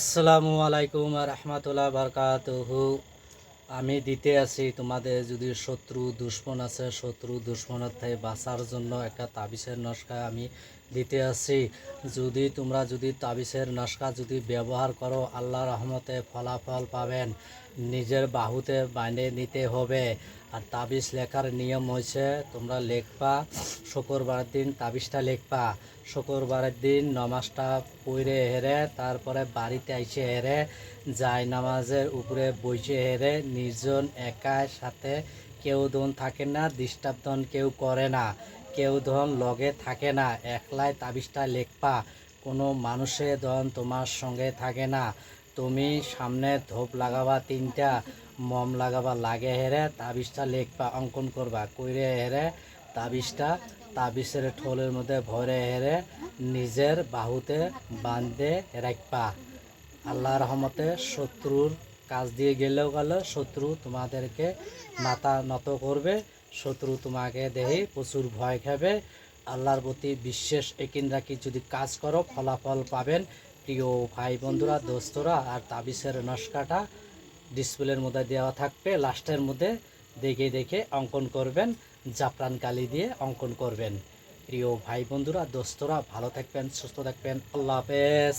আসসালামু আলাইকুম রহমতুল্লাহ বারকাতুহু। আমি দিতে আছি তোমাদের যদি শত্রু দুশ্মন আছে, শত্রু দুশ্মনের থেকে বাঁচার জন্য একটা তাবিজের নস্কা আমি দিতে আছি। যদি তোমরা যদি তাবিজের নস্কা যদি ব্যবহার করো, আল্লাহ রহমতে ফলাফল পাবেন। নিজের বাহুতে বাইনে নিতে হবে। আর তাবিজ লেখার নিয়ম হয়েছে তোমরা লেখবা শুক্রবার দিন তাবিজটা লেখবা। শুক্রবারের দিন নমাজটা পড়ে হেরে, তারপরে বাড়িতে আইসে হেরে, যায় নামাজের উপরে বসে হেরে, নির্জন একার সাথে কেউ ধন থাকে না ডিস্টার্বন কেউ করে না, কেউ ধন লগে থাকে না, একলাই তাবিজটা লেখবা। কোনো মানুষে ধন তোমার সঙ্গে থাকে না। তুমি সামনে ধূপ লাগাবা, তিনটা মম লাগাবা, লাগে হেরে তাবিজটা লেখবা অঙ্কন করবা কইরে হেরে তাবিজটা তাবিজের ঠোলের মধ্যে ভরে হেরে নিজের বাহুতে বাঁধে রাখবা আল্লাহ রহমতে শত্রুর কাজ দিয়ে, গেলেও গেলে শত্রু তোমাদেরকে মাথা নত করবে শত্রু তোমাকে দেহে প্রচুর ভয় খাবে। আল্লাহর প্রতি বিশ্বাস একিন রাখি যদি কাজ করো ফলাফল পাবেন প্রিয় ভাই বন্ধুরা, দোস্তরা, আর তাবিসের নস্কাটা ডিসপ্লের মধ্যে দেওয়া থাকবে। লাস্টের মধ্যে দেখে দেখে অঙ্কন করবেন, জাফরান কালি দিয়ে অঙ্কন করবেন। প্রিয় ভাই বন্ধুরা, দোস্তরা, ভালো থাকবেন, সুস্থ থাকবেন। আল্লাহ হাফেজ।